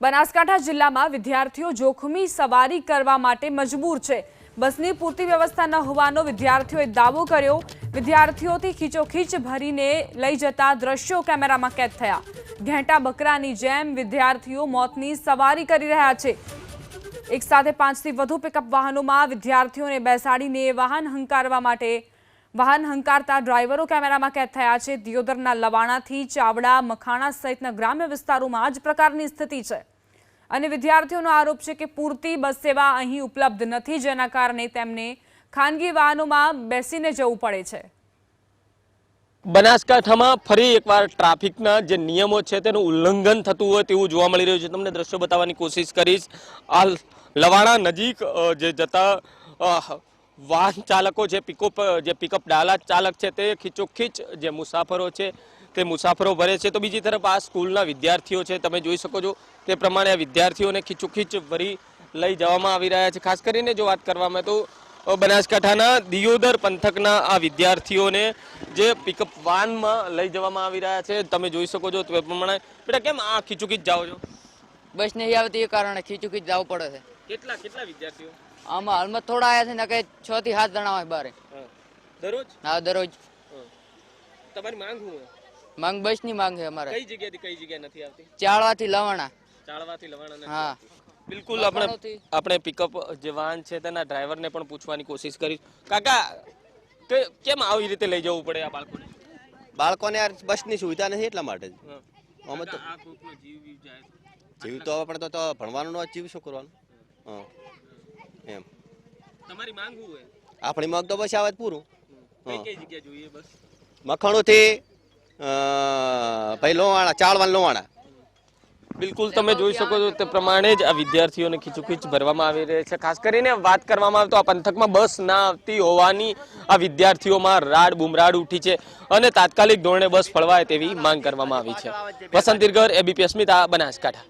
બનાસકાંઠા જિલ્લામાં વિદ્યાર્થીઓ જોખમી સવારી કરવા માટે મજબૂર છે. બસની પૂરતી વ્યવસ્થા ન હોવાનો વિદ્યાર્થીઓએ દાવો કર્યો. વિદ્યાર્થીઓથી ખીચોખીચ ભરીને લઈ જતા દ્રશ્યો કેમેરામાં કેદ થયા. ઘેંટા બકરાની જેમ વિદ્યાર્થીઓ મોતની સવારી કરી રહ્યા છે. એક સાથે પાંચથી વધુ પિકઅપ વાહનોમાં વિદ્યાર્થીઓને બેસાડીને વાહન હંકારવા માટે વાહન હંકારતા ડ્રાઈવરો કેમેરામાં કેદ થયા છે. દિયોદરના લવાણાથી ચાવડા, મખાણા સહિતના ગ્રામ્ય વિસ્તારોમાં આ જ પ્રકારની સ્થિતિ છે. અને વિદ્યાર્થીઓનો આરોપ છે કે પૂરતી બસ સેવા અહીં ઉપલબ્ધ નથી, જેના કારણે તેમને ખાનગી વાહનોમાં બેસીને જવું પડે છે. બનાસકાંઠામાં ફરી એકવાર ટ્રાફિકના જે નિયમો છે તેનું ઉલ્લંઘન થતું હોય તેવું જોવા મળી રહ્યું છે. તમને દ્રશ્યો બતાવવાની કોશિશ કરીશ. આ લવાણા નજીક જે જતા વાહન ચાલકો છે પિકઅપ જે પિકઅપ ડાલા ચાલક છે તે ખીચોખીચ જે મુસાફરો છે તે મુસાફરો ભરે છે. તો બીજી તરફ આ સ્કૂલના વિદ્યાર્થીઓ છે, તમે જોઈ શકો છો તે પ્રમાણે આ વિદ્યાર્થીઓને ખીચોખીચ ભરી લઈ જવામાં આવી રહ્યા છે. ખાસ કરીને જો વાત કરવામાં તો બનાસકાંઠાના દિયોદર પંથકના આ વિદ્યાર્થીઓને જે પિકઅપ વાનમાં લઈ જવામાં આવી રહ્યા છે. તમે જોઈ શકો છો તે પ્રમાણે. બેટા, કેમ આ ખીચોખીચ જાઓ છો? બસ નહીં આવતી એ કારણે ખીચું ખીચ જવું પડે છે. કેટલા કેટલા વિદ્યાર્થીઓ? આમાં હાલમાં થોડા આવ્યા છે ને કે છ થી સાત જણા હોય બારે. દરરોજ? હા દરરોજ. તમારી માંગ શું માંગ બસની માંગ છે અમારે. કઈ જગ્યાથી કઈ જગ્યા નથી આવતી? ચાળવાથી લવાણા. ચાળવાથી લવાણા હા. બિલકુલ આપણે આપણે પિકઅપ જે વાહન છે તેના ડ્રાઈવરને પણ પૂછવાની કોશિશ કરી કાકા કે- કેમ આવી રીતે લઈ જવું પડે આ બાળકોને? બાળકોને યાર બસની સુવિધા નથી એટલા માટે જ. જીવ તો. આપણે તો ભણવાનું નો જીવ શું કરવાનું? હા. એમ. તમારી માંગ શું હોય? આપણી મગ તો બસ આવે પૂરું. કઈ. કઈ જગ્યા જોઈએ બસ? મખણુંથી ભાઈ લોવાણા ચાળવાન લોવાણા બિલકુલ તમે જોઈ શકો છો તે પ્રમાણે જ આ વિદ્યાર્થીઓને ખીચુખીચ ભરવામાં આવી રહી છે. ખાસ કરીને વાત કરવામાં આવે તો આ પંથકમાં બસ ના આવતી હોવાની આ વિદ્યાર્થીઓમાં રાડ બુમરાડ ઉઠી છે અને તાત્કાલિક ધોરણે બસ ફળવાય તેવી માંગ કરવામાં આવી છે. વસંત એબીપી અસ્મિતા બનાસકાંઠા.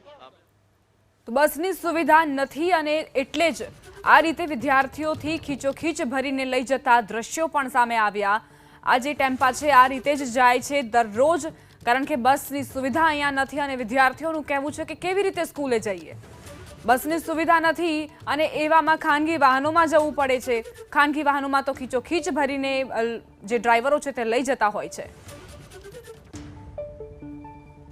તો બસની સુવિધા નથી અને એટલે જ આ રીતે વિદ્યાર્થીઓથી ખીચોખીચ ભરીને લઈ જતા દ્રશ્યો પણ સામે આવ્યા. આ જે ટેમ્પા છે, આ રીતે જ જાય છે દરરોજ. કારણ કે બસની સુવિધા અહીંયા નથી અને વિદ્યાર્થીઓનું કહેવું છે કે કેવી રીતે સ્કૂલે જઈએ? બસની સુવિધા નથી અને એવામાં ખાનગી વાહનોમાં જવું પડે છે. ખાનગી વાહનોમાં તો ખીચોખીચ ભરીને જે ડ્રાઈવરો છે તે લઈ જતા હોય છે.